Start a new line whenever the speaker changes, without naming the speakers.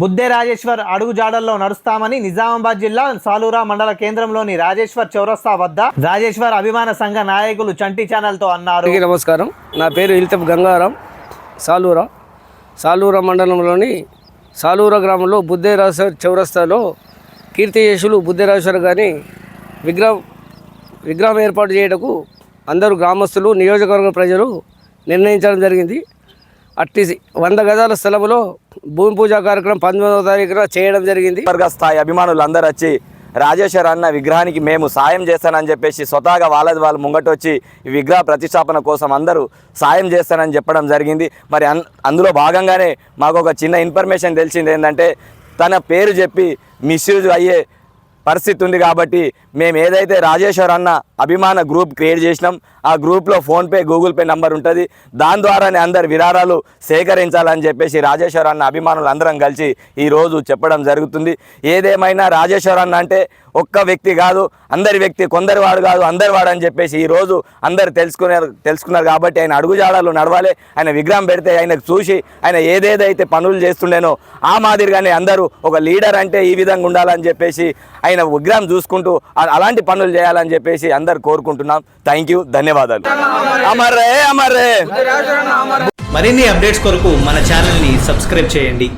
బుద్దే రాజేశ్వర్ అడుగు జాడల్లో నడుస్తామని నిజామాబాద్ జిల్లా సాలూరా మండల కేంద్రంలోని రాజేశ్వర్ చౌరస్తా వద్ద రాజేశ్వర్ అభిమాన సంఘ నాయకులు చంటి ఛానల్తో అన్నారు
నమస్కారం. నా పేరు ఇల్తప్ గంగారాం. సాలూరా. సాలూరా మండలంలోని సాలూరా గ్రామంలో బుద్ధేరాశ్వర్ చౌరస్తాలో కీర్తియేషులు బుద్దే రాజేశ్వర్ గారిని విగ్రహం విగ్రహం ఏర్పాటు చేయటకు అందరూ గ్రామస్తులు నియోజకవర్గ ప్రజలు నిర్ణయించడం జరిగింది. అట్టిసి వంద గజాల స్థలంలో భూమి పూజ కార్యక్రమం పంతొమ్మిదవ తారీఖున చేయడం జరిగింది.
వర్గ స్థాయి అభిమానులు అందరూ వచ్చి రాజేశ్వర్ అన్న విగ్రహానికి మేము సాయం చేస్తానని చెప్పేసి స్వతహాగా వాళ్ళది వాళ్ళు ముంగట వచ్చి ఈ విగ్రహ ప్రతిష్టాపన కోసం అందరూ సాయం చేస్తానని చెప్పడం జరిగింది. మరి అన్ అందులో భాగంగానే మాకు ఒక చిన్న ఇన్ఫర్మేషన్ తెలిసింది ఏంటంటే తన పేరు చెప్పి మిస్యూజ్ అయ్యే పరిస్థితి ఉంది కాబట్టి మేము ఏదైతే రాజేశ్వర్ అన్న అభిమాన గ్రూప్ క్రియేట్ చేసినాం ఆ గ్రూప్లో ఫోన్పే గూగుల్ పే నంబర్ ఉంటుంది. దాని ద్వారానే అందరు విరారాలు సేకరించాలని చెప్పేసి రాజేశ్వర్ అన్న అభిమానులు అందరం కలిసి ఈరోజు చెప్పడం జరుగుతుంది. ఏదేమైనా రాజేశ్వర్ అన్న అంటే ఒక్క వ్యక్తి కాదు అందరి వ్యక్తి కొందరి వాడు కాదు అందరి వాడు అని చెప్పేసి ఈరోజు అందరు తెలుసుకున్నారు తెలుసుకున్నారు కాబట్టి ఆయన అడుగుజాడలు నడవాలి ఆయన విగ్రహం పెడితే ఆయనకు చూసి ఆయన ఏదేదైతే పనులు చేస్తుండేనో ఆ మాదిరిగానే అందరూ ఒక లీడర్ అంటే ఈ విధంగా ఉండాలని చెప్పేసి ఆయన విగ్రహం చూసుకుంటూ అలాంటి పనులు చేయాలని చెప్పేసి అందరు కోరుకుంటున్నాం. థ్యాంక్ యూ ధన్యవాదాలు. అమర్రే అమర్రే
మరిన్ని అప్డేట్స్ కొరకు మన ఛానల్ని సబ్స్క్రైబ్ చేయండి.